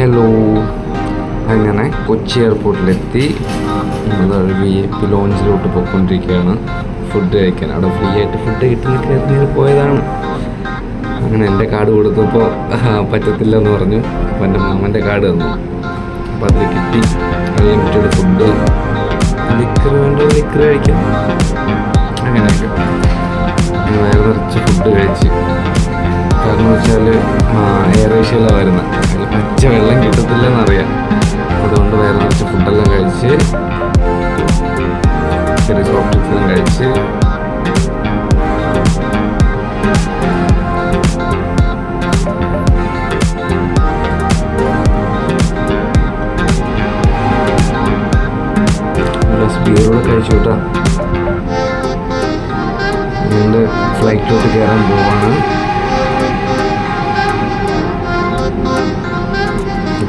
Hello അങ്ങനെ കൊച്ചി എയർപോർട്ടിലെത്തി. നമ്മൾ V I P ലോഞ്ചിലോട്ട് പോയിക്കൊണ്ടിരിക്കുകയാണ്. ഫുഡ് കഴിക്കാൻ. അവിടെ ഫ്രീ ആയിട്ട് ഫുഡ് കിട്ടുന്ന കയറി പോയതാണ്. അങ്ങനെ എന്റെ കാർഡ് കൊടുത്തപ്പോൾ പറ്റത്തില്ല എന്ന് പറഞ്ഞു. അപ്പോൾ എന്റെ മാമന്റെ കാർഡ് തന്നു. അപ്പോൾ അതിൽ കിട്ടി. അൺലിമിറ്റഡ് ഫുഡ് ലിക്കർ വേണ്ട? ലിക്കർ കഴിക്കാം. അങ്ങനെയൊക്കെ. അങ്ങനെ വയറ് നിറച്ച് ഫുഡ് കഴിച്ച്. കാരണം വെച്ചാൽ എയർ ഏഷ്യയിലാണ് വരുന്നത് പച്ച വെള്ളം കിട്ടത്തില്ലെന്നറിയാം അതുകൊണ്ട് വേറെ നിറച്ച് ഫുഡെല്ലാം കഴിച്ച് ചെറിയ സോഫ്റ്റ് ഡ്രിങ്ക്സ് എല്ലാം കഴിച്ച്. സ്പീഡോടെ ഫ്ലൈറ്റിലോട്ട് കയറാൻ പോവാണ്.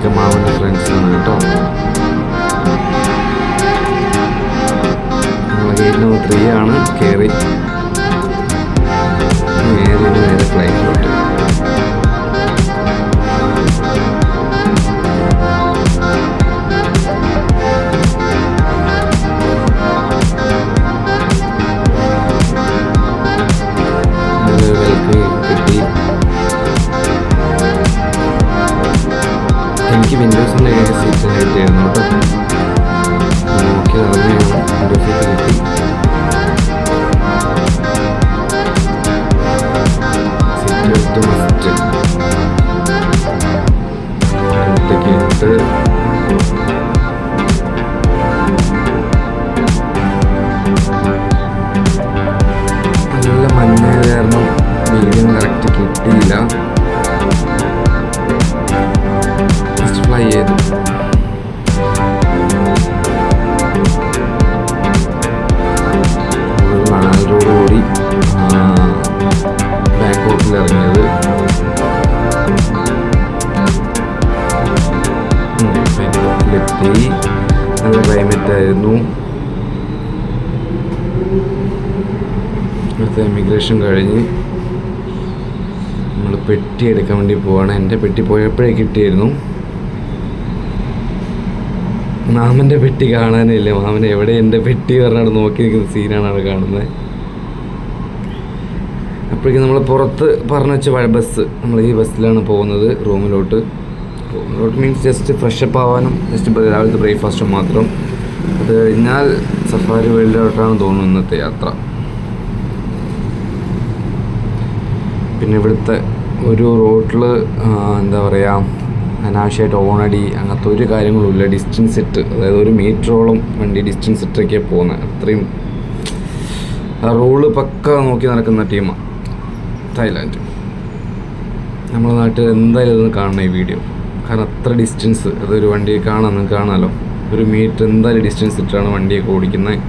ഇതൊക്കെ ഫ്രണ്ട്സ് ഫ്രണ്ട്സാണ് കേട്ടോ. ഗേറ്റ് നമ്പർ ത്രീ ആണ് കയറി വിൻഡോസിന്റെ ഏഴ് സീറ്റ് കിട്ടിയായിരുന്നു കേട്ടോ നോക്കി നടന്നു വിൻഡോ സീറ്റ് കിട്ടി സീറ്റ് മസ്റ്റ് അടുത്തേക്ക് ഇട്ട് ബാങ്കോക്കിലെത്തി നല്ല ക്ലൈമറ്റ് ആയിരുന്നു. ഇവിടുത്തെ ഇമിഗ്രേഷൻ കഴിഞ്ഞ് നമ്മൾ പെട്ടി എടുക്കാൻ വേണ്ടി പോവാണ്. എന്റെ പെട്ടി പോയപ്പോഴേ കിട്ടിയിരുന്നു. മാമന്റെ പെട്ടി കാണാനില്ല. മാമൻ എവിടെ എന്റെ പെട്ടി പറഞ്ഞാണ് നോക്കി നിൽക്കുന്ന സീനാണ് അവിടെ കാണുന്നത്. അപ്പോഴേക്കും നമ്മൾ പുറത്ത് പറഞ്ഞു വെച്ച ബസ് നമ്മൾ ഈ ബസ്സിലാണ് പോകുന്നത് റൂമിലോട്ട് റൂമിലോട്ട് മീൻസ് ജസ്റ്റ് ഫ്രഷപ്പ് ആവാനും ജസ്റ്റ് രാവിലത്തെ ബ്രേക്ക്ഫാസ്റ്റും മാത്രം. അത് കഴിഞ്ഞാൽ സഫാരി വേൾഡിലോട്ടാണ് തോന്നുന്നു ഇന്നത്തെ യാത്ര. പിന്നെ ഇവിടുത്തെ ഒരു റോട്ടിൽ എന്താ പറയുക അനാവശ്യമായിട്ട് ഓണടി അങ്ങനത്തെ ഒരു കാര്യങ്ങളുമില്ല. ഡിസ്റ്റൻസ് ഇട്ട് അതായത് ഒരു മീറ്ററോളം വണ്ടി ഡിസ്റ്റൻസ് ഇട്ടൊക്കെയാണ് പോകുന്നത് അത്രയും റോൾ പക്ക നോക്കി നടക്കുന്ന ടീമാണ് തായ്ലാൻഡ്. നമ്മുടെ നാട്ടിൽ എന്തായാലും ഇതൊന്ന് കാണണം ഈ വീഡിയോ കാരണം അത്ര ഡിസ്റ്റൻസ് അതൊരു വണ്ടിയെ കാണാൻ നിങ്ങൾക്ക് കാണാമല്ലോ ഒരു മീറ്റർ എന്തായാലും ഡിസ്റ്റൻസ് ഇട്ടാണ് വണ്ടിയൊക്കെ ഓടിക്കുന്നത്